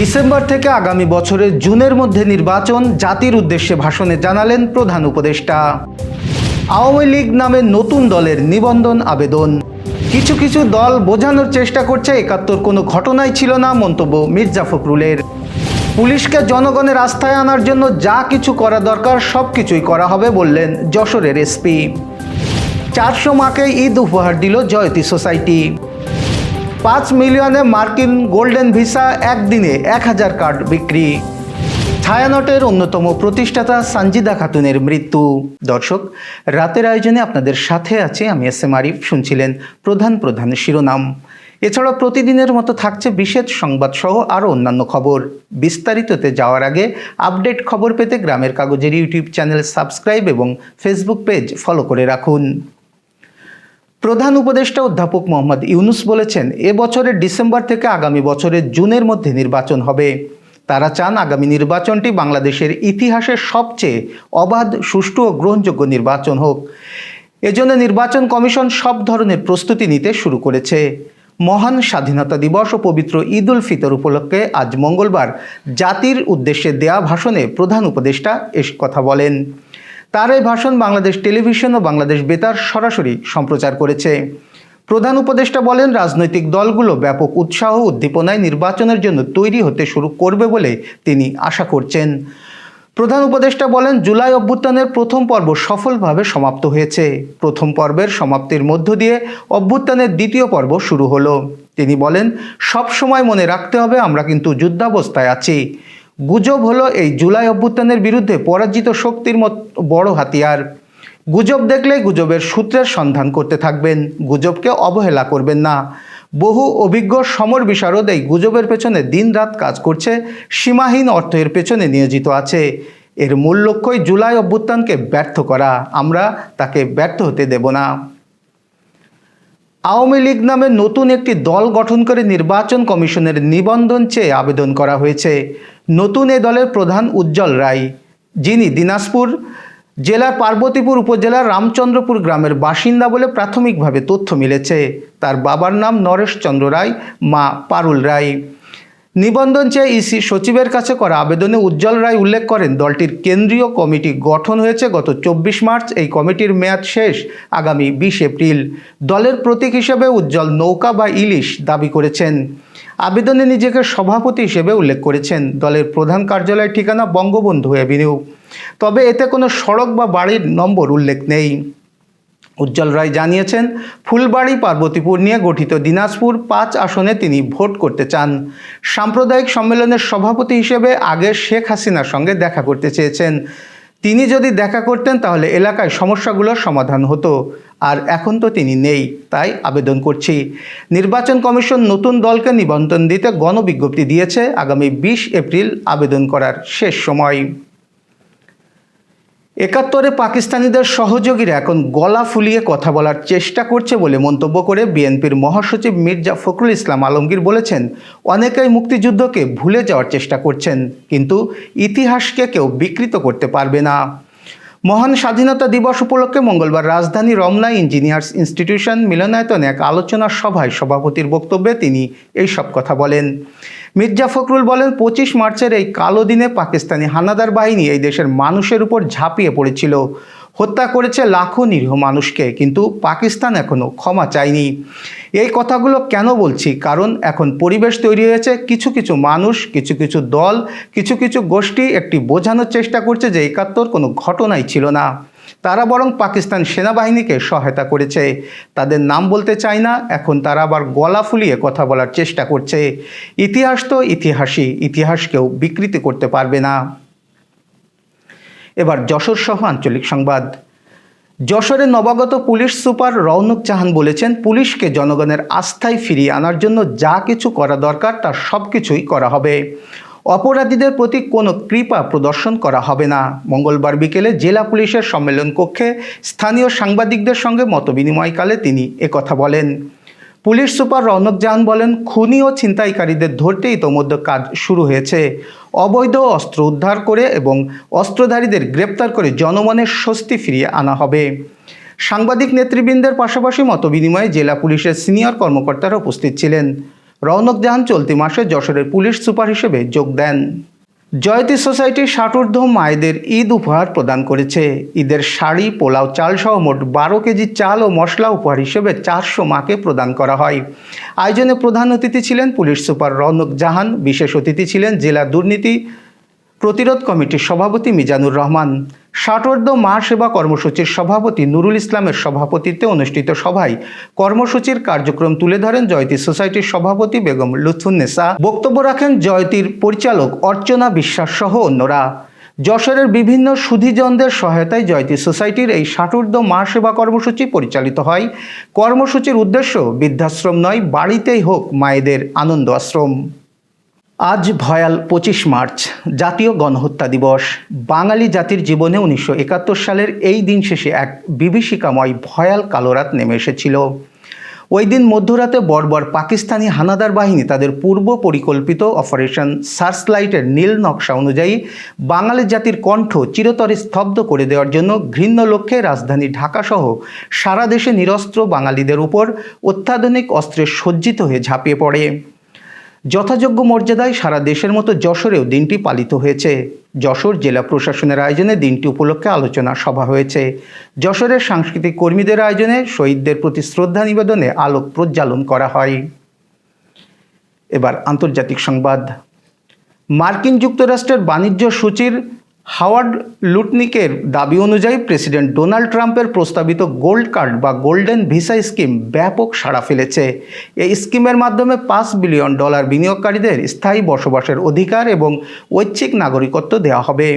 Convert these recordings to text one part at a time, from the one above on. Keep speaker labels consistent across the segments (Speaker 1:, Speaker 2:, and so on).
Speaker 1: December থেকে আগামী বছরের জুনের মধ্যে নির্বাচন জাতির উদ্দেশ্যে ভাষণে জানালেন প্রধান উপদেষ্টা। আওয়ামী লীগ নামে নতুন দলের নিবন্ধন আবেদন। কিছু কিছু দল বোঝানোর চেষ্টা করছে, একাত্তর কোনো ঘটনাই ছিল না, মন্তব্য মির্জা ফখরুলের। পুলিশকে জনগণের আস্থায় আনার জন্য যা কিছু করা দরকার, সব কিছুই করা হবে বললেন যশোরের এসপি। চারশো মাকে ঈদ উপহার দিল জয়তী সোসাইটি। পাঁচ মিলিয়নে মার্কিন গোল্ডেন ভিসা একদিনে এক হাজার কার্ড বিক্রি। ছায়ানটের অন্যতম প্রতিষ্ঠাতা সানজিদা খাতুনের মৃত্যু। দর্শক, রাতের আয়োজনে আপনাদের সাথে আছে আমি এস এম আরিফ, শুনছিলেন প্রধান প্রধান শিরোনাম। এছাড়াও প্রতিদিনের মতো থাকছে বিশেষ সংবাদ সহ আরও অন্যান্য খবর। বিস্তারিততে যাওয়ার আগে আপডেট খবর পেতে গ্রামের কাগজের ইউটিউব চ্যানেল সাবস্ক্রাইব এবং ফেসবুক পেজ ফলো করে রাখুন। প্রধান উপদেষ্টা অধ্যাপক মোহাম্মদ ইউনুস বলেছেন, এ বছরের ডিসেম্বর থেকে আগামী বছরের জুনের মধ্যে নির্বাচন হবে। তারা চান আগামী নির্বাচনটি বাংলাদেশের ইতিহাসের সবচেয়ে অবাধ, সুষ্ঠু ও গ্রহণযোগ্য নির্বাচন হোক। এজন্য নির্বাচন কমিশন সব ধরনের প্রস্তুতি নিতে শুরু করেছে। মহান স্বাধীনতা দিবস ও পবিত্র ঈদ উল ফিতর উপলক্ষে আজ মঙ্গলবার জাতির উদ্দেশ্যে দেয়া ভাষণে প্রধান উপদেষ্টা এস কথা বলেন। তার এই ভাষণ বাংলাদেশ টেলিভিশন ও বাংলাদেশ বেতার সরাসরি সম্প্রচার করেছে। প্রধান উপদেষ্টা বলেন, রাজনৈতিক দলগুলো ব্যাপক উৎসাহ উদ্দীপনায় নির্বাচনের জন্য তৈরি হতে শুরু করবে বলে তিনি আশা করছেন। প্রধান উপদেষ্টা বলেন, জুলাই অভ্যুত্থানের প্রথম পর্ব সফলভাবে সমাপ্ত হয়েছে। প্রথম পর্বের সমাপ্তির মধ্য দিয়ে অভ্যুত্থানের দ্বিতীয় পর্ব শুরু হলো। তিনি বলেন সব সময় মনে রাখতে হবে আমরা কিন্তু যুদ্ধাবস্থায় আছি। গুজব হলো এই জুলাই অভ্যুত্থানের বিরুদ্ধে পরাজিত শক্তির মত বড় হাতিয়ার। গুজব দেখলে গুজবের সূত্রের সন্ধান করতে থাকবেন, গুজবকে অবহেলা করবেন না। বহু অভিজ্ঞ সমর বিশারদ এই গুজবের পেছনে দিনরাত কাজ করছে, সীমাহীন অর্থের পেছনে নিয়োজিত আছে। এর মূল লক্ষ্যই জুলাই অভ্যুত্থানকে ব্যর্থ করা, আমরা তাকে ব্যর্থ হতে দেব না। আওয়ামী লীগ নামে নতুন একটি দল গঠন করে নির্বাচন কমিশনের নিবন্ধন চেয়ে আবেদন করা হয়েছে। নতুন এ দলের প্রধান উজ্জ্বল রায়, যিনি দিনাজপুর জেলার পার্বতীপুর উপজেলার রামচন্দ্রপুর গ্রামের বাসিন্দা বলে প্রাথমিকভাবে তথ্য মিলেছে। তার বাবার নাম নরেশ চন্দ্র রায়, মা পারুল রায়। নিবন্ধন চেয়ে ইসি সচিবের কাছে করা আবেদনে উজ্জ্বল রায় উল্লেখ করেন, দলটির কেন্দ্রীয় কমিটি গঠন হয়েছে গত চব্বিশ মার্চ, এই কমিটির মেয়াদ শেষ আগামী বিশ এপ্রিল। দলের প্রতীক হিসেবে উজ্জ্বল নৌকা বা ইলিশ দাবি করেছেন। আবেদনে নিজেকে সভাপতি হিসেবে উল্লেখ করেছেন। দলের প্রধান কার্যালয়ের ঠিকানা বঙ্গবন্ধু অ্যাভিনিউ তবে এতে কোনো সড়ক বা বাড়ির নম্বর উল্লেখ নেই। উজ্জ্বল রায় জানিয়েছেন, ফুলবাড়ি, পার্বতীপুর নিয়ে গঠিত দিনাজপুর পাঁচ আসনে তিনি ভোট করতে চান। সাম্প্রদায়িক সম্মেলনের সভাপতি হিসেবে আগে শেখ হাসিনার সঙ্গে দেখা করতে চেয়েছেন। তিনি যদি দেখা করতেন, তাহলে এলাকায় সমস্যাগুলোর সমাধান হতো। আর এখন তো তিনি নেই, তাই আবেদন করছি। নির্বাচন কমিশন নতুন দলকে নিবন্ধন দিতে গণবিজ্ঞপ্তি দিয়েছে। আগামী বিশ এপ্রিল আবেদন করার শেষ সময়। একাত্তরে পাকিস্তানিদের সহযোগীরা এখন গলা ফুলিয়ে কথা বলার চেষ্টা করছে বলে মন্তব্য করে বিএনপির মহাসচিব মির্জা ফখরুল ইসলাম আলমগীর বলেছেন, অনেকেই মুক্তিযুদ্ধকে ভুলে যাওয়ার চেষ্টা করছেন, কিন্তু ইতিহাসকে কেউ বিকৃত করতে পারবে না। মহান স্বাধীনতা দিবস উপলক্ষে মঙ্গলবার রাজধানী রমনা ইঞ্জিনিয়ার্স ইনস্টিটিউশন মিলনায়তনে এক আলোচনা সভায় সভাপতির বক্তব্যে তিনি এই সব কথা বলেন। মির্জা ফখরুল বলেন, পঁচিশ মার্চের এই কালো দিনে পাকিস্তানি হানাদার বাহিনী এই দেশের মানুষের উপর ঝাঁপিয়ে পড়েছিল। হত্যা করেছে লাখো নিরীহ মানুষকে, কিন্তু পাকিস্তান এখনও ক্ষমা চায়নি। এই কথাগুলো কেন বলছি? কারণ এখন পরিবেশ তৈরি হয়েছে, কিছু কিছু মানুষ, কিছু কিছু দল, কিছু কিছু গোষ্ঠী একটি বোঝানোর চেষ্টা করছে যে একাত্তর কোনো ঘটনাই ছিল না। তারা বরং পাকিস্তান সেনাবাহিনীকে সহায়তা করেছে। তাদের নাম বলতে চায় না, এখন তারা আবার গলা ফুলিয়ে কথা বলার চেষ্টা করছে। ইতিহাস তো ইতিহাসই ইতিহাস কেউ বিকৃতি করতে পারবে না। এবার যশোর সহ আঞ্চলিক সংবাদ। যশোরে নবাগত পুলিশ সুপার রৌনক চাহান বলেছেন, পুলিশকে জনগণের আস্থায় ফিরিয়ে আনার জন্য যা কিছু করা দরকার, তার সব কিছুই করা হবে। অপরাধীদের প্রতি কোনো কৃপা প্রদর্শন করা হবে না। মঙ্গলবার বিকেলে জেলা পুলিশের সম্মেলন কক্ষে স্থানীয় সাংবাদিকদের সঙ্গে মতবিনিময়কালে তিনি একথা বলেন। পুলিশ সুপার রৌনক জাহান বলেন, খুনি ও ছিনতাইকারীদের ধরতে ইতোমধ্যে কাজ শুরু হয়েছে। অবৈধ অস্ত্র উদ্ধার করে এবং অস্ত্রধারীদের গ্রেপ্তার করে জনমনের স্বস্তি ফিরিয়ে আনা হবে। সাংবাদিক নেতৃবৃন্দের পাশাপাশি মতবিনিময়ে জেলা পুলিশের সিনিয়র কর্মকর্তারা উপস্থিত ছিলেন। রৌনক জাহান চলতি মাসে যশোরের পুলিশ সুপার হিসেবে যোগ দেন। জয়তী সোসাইটি ষাটোর্ধ মায়েদের ঈদ উপহার প্রদান করেছে। ঈদের শাড়ি, পোলাও, চালসহ মোট বারো কেজি চাল ও মশলা উপহার হিসেবে চারশো মাকে প্রদান করা হয়। আয়োজনে প্রধান অতিথি ছিলেন পুলিশ সুপার রৌনক জাহান, বিশেষ অতিথি ছিলেন জেলা দুর্নীতি প্রতিরোধ কমিটির সভাপতি মিজানুর রহমান। ষাটোর্ধ মা সেবা কর্মসূচির সভাপতি নুরুল ইসলামের সভাপতিত্বে অনুষ্ঠিত সভায় কর্মসূচির কার্যক্রম তুলে ধরেন জয়তী সোসাইটির সভাপতি বেগম লুৎফুন্নেসা বক্তব্য রাখেন জয়তীর পরিচালক অর্চনা বিশ্বাস সহ অন্যরা। যশোরের বিভিন্ন সুধিজনদের সহায়তায় জয়তী সোসাইটির এই ষাটোর্ধ মা সেবা কর্মসূচি পরিচালিত হয়। কর্মসূচির উদ্দেশ্য বৃদ্ধাশ্রম নয়, বাড়িতেই হোক মায়েদের আনন্দ আশ্রম। আজ ভয়াল পঁচিশ মার্চ, জাতীয় গণহত্যা দিবস। বাঙালি জাতির জীবনে উনিশশো একাত্তর সালের এই দিন শেষে এক বিভীষিকাময় ভয়াল কালোরাত নেমে এসেছিল। ওই দিন মধ্যরাতে বর্বর পাকিস্তানি হানাদার বাহিনী তাদের পূর্ব পরিকল্পিত অপারেশন সার্চলাইটের নীল নকশা অনুযায়ী বাঙালি জাতির কণ্ঠ চিরতরে স্তব্ধ করে দেওয়ার জন্য ঘৃণ্য লক্ষ্যে রাজধানী ঢাকাসহ সারা দেশে নিরস্ত্র বাঙালিদের উপর অত্যাধুনিক অস্ত্রে সজ্জিত হয়ে ঝাঁপিয়ে পড়ে। যথাযোগ্য মর্যাদায় সারা দেশের মতো যশোরেও দিনটি পালিত হয়েছে। যশোর জেলা প্রশাসনের আয়োজনে দিনটি উপলক্ষে আলোচনা সভা হয়েছে। যশোরের সাংস্কৃতিক কর্মীদের আয়োজনে শহীদদের প্রতি শ্রদ্ধা নিবেদনে আলোক প্রজ্বালন করা হয়। এবার আন্তর্জাতিক সংবাদ। মার্কিন যুক্তরাষ্ট্রের বাণিজ্য সূচির হাওয়ার্ড লুটনিকের দাবি অনুযায়ী প্রেসিডেন্ট ডোনাল্ড ট্রাম্পের প্রস্তাবিত গোল্ড কার্ড বা গোল্ডেন ভিসা স্কিম ব্যাপক সাড়া ফেলেছে। এই স্কিমের মাধ্যমে পাঁচ বিলিয়ন ডলার বিনিয়োগকারীদের স্থায়ী বসবাসের অধিকার এবং ঐচ্ছিক নাগরিকত্ব দেওয়া হবে।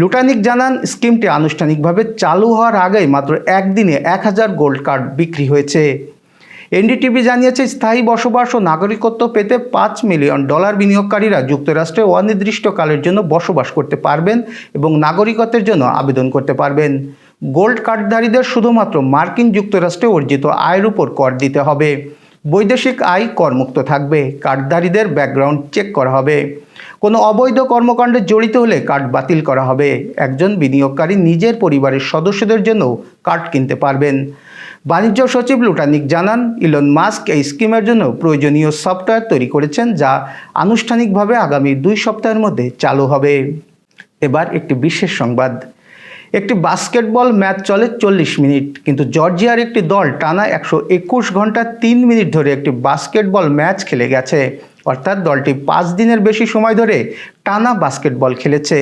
Speaker 1: লুটানিক জানান, স্কিমটি আনুষ্ঠানিকভাবে চালু হওয়ার আগেই মাত্র একদিনে এক হাজার গোল্ড কার্ড বিক্রি হয়েছে। এনডিটিভি জানিয়েছে, স্থায়ী বসবাস ও নাগরিকত্ব পেতে পাঁচ মিলিয়ন ডলার বিনিয়োগকারীরা যুক্তরাষ্ট্রে অনির্দিষ্টকালের জন্য বসবাস করতে পারবেন এবং নাগরিকত্বের জন্য আবেদন করতে পারবেন। গোল্ড কার্ডধারীদের শুধুমাত্র মার্কিন যুক্তরাষ্ট্রে অর্জিত আয়ের উপর কর দিতে হবে। বৈদেশিক আয় করমুক্ত থাকবে, কার্ডধারীদের ব্যাকগ্রাউন্ড চেক করা হবে। কোনো অবৈধ কর্মকাণ্ডে জড়িত হলে কার্ড বাতিল করা হবে। একজন বিনিয়োগকারী নিজের পরিবারের সদস্যদের জন্য কার্ড কিনতে পারবেন। বাণিজ্য সচিব লুটানিক জানান, ইলন মাস্ক এই স্কিমের জন্য প্রয়োজনীয় সফটওয়্যার তৈরি করেছেন যা আনুষ্ঠানিকভাবে আগামী দুই সপ্তাহের মধ্যে চালু হবে। এবার একটি বিশেষ সংবাদ। একটি বাস্কেটবল ম্যাচ চলে চল্লিশ মিনিট, কিন্তু জর্জিয়ার একটি দল টানা একশো একুশ ঘণ্টা তিন মিনিট ধরে একটি বাস্কেটবল ম্যাচ খেলে গেছে। অর্থাৎ দলটি পাঁচ দিনের বেশি সময় ধরে টানা বাস্কেটবল খেলেছে।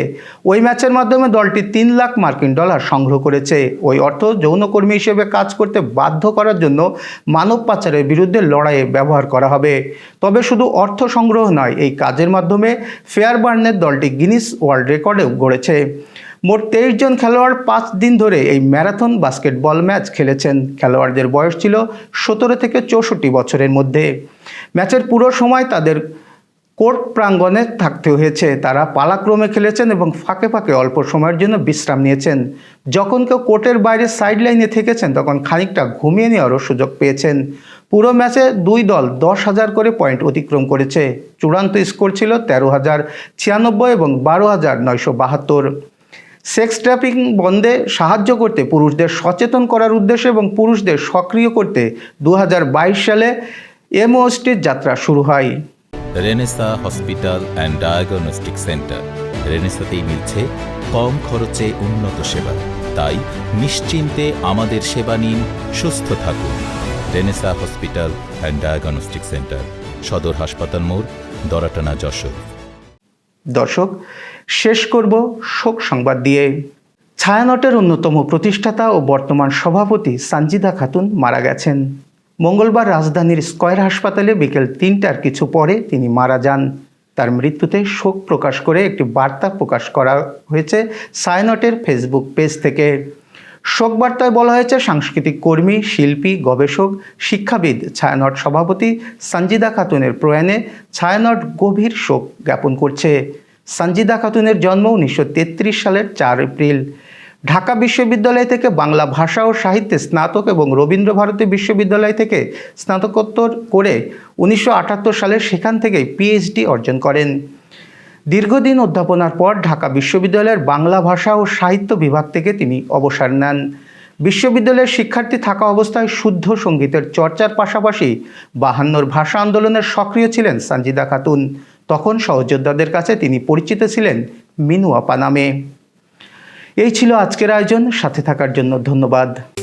Speaker 1: ওই ম্যাচের মাধ্যমে দলটি তিন লাখ মার্কিন ডলার সংগ্রহ করেছে। ওই অর্থ যৌনকর্মী হিসেবে কাজ করতে বাধ্য করার জন্য মানব পাচারের বিরুদ্ধে লড়াইয়ে ব্যবহার করা হবে। তবে শুধু অর্থ সংগ্রহ নয়, এই কাজের মাধ্যমে ফেয়ারবার্নের দলটি গিনিস ওয়ার্ল্ড রেকর্ডেও গড়েছে। মোট তেইশ জন খেলোয়াড় পাঁচ দিন ধরে এই ম্যারাথন বাস্কেটবল ম্যাচ খেলেছেন। খেলোয়াড়দের বয়স ছিল সতেরো থেকে চৌষট্টি বছরের মধ্যে। ম্যাচের পুরো সময় তাদের কোর্ট প্রাঙ্গণে থাকতে হয়েছে। তারা পালাক্রমে খেলেছেন এবং ফাঁকে ফাঁকে অল্প সময়ের জন্য বিশ্রাম নিয়েছেন। যখন কেউ কোর্টের বাইরে সাইড লাইনে থেকেছেন, তখন খানিকটা ঘুমিয়ে নেওয়ারও সুযোগ পেয়েছেন। পুরো ম্যাচে দুই দল দশ হাজার করে পয়েন্ট অতিক্রম করেছে। চূড়ান্ত স্কোর ছিল তেরো হাজার ছিয়ানব্বই এবং বারো হাজার নয়শো বাহাত্তর। সেক্স ট্র্যাপিং বন্ধে সাহায্য করতে পুরুষদের সচেতন করার উদ্দেশ্যে এবং পুরুষদের সক্রিয় করতে দু হাজার বাইশ সালে এমওএসটির যাত্রা শুরু হয়।
Speaker 2: Renaissance hospital and diagnostic centre রেনেসাতেই মিলছে কম খরচে উন্নত সেবা। তাই নিশ্চিন্তে আমাদের সেবা নিন, সুস্থ থাকুন। Renaissance hospital and diagnostic centre সদর হাসপাতাল মোড়, দরাটানা যশোর।
Speaker 1: দর্শক, শেষ করব শোক সংবাদ দিয়ে। ছায়ানটের অন্যতম প্রতিষ্ঠাতা ও বর্তমান সভাপতি সানজিদা খাতুন মারা গেছেন। মঙ্গলবার রাজধানীর স্কয়ার হাসপাতালে বিকেল তিনটার কিছু পরে তিনি মারা যান। তার মৃত্যুতে শোক প্রকাশ করে একটি বার্তা প্রকাশ করা হয়েছে সায়নটের ফেসবুক পেজ থেকে। শোক বার্তায় বলা হয়েছে, সাংস্কৃতিক কর্মী, শিল্পী, গবেষক, শিক্ষাবিদ, ছায়ানট সভাপতি সঞ্জিদা খাতুনের প্রয়াণে ছায়ানট গভীর শোক জ্ঞাপন করছে। সঞ্জিদা খাতুনের জন্ম উনিশশো তেত্রিশ সালের চার এপ্রিল। ঢাকা বিশ্ববিদ্যালয় থেকে বাংলা ভাষা ও সাহিত্যে স্নাতক এবং রবীন্দ্রভারতী বিশ্ববিদ্যালয় থেকে স্নাতকোত্তর করে উনিশশো আটাত্তর সালে সেখান থেকেই পিএইচডি অর্জন করেন। দীর্ঘদিন অধ্যাপনার পর ঢাকা বিশ্ববিদ্যালয়ের বাংলা ভাষা ও সাহিত্য বিভাগ থেকে তিনি অবসর নেন। বিশ্ববিদ্যালয়ের শিক্ষার্থী থাকা অবস্থায় শুদ্ধ সঙ্গীতের চর্চার পাশাপাশি বাহান্নর ভাষা আন্দোলনের সক্রিয় ছিলেন সানজিদা খাতুন। তখন সহযোদ্ধাদের কাছে তিনি পরিচিত ছিলেন মিনু আপা নামে। এই ছিল আজকের আয়োজন, সাথে থাকার জন্য ধন্যবাদ।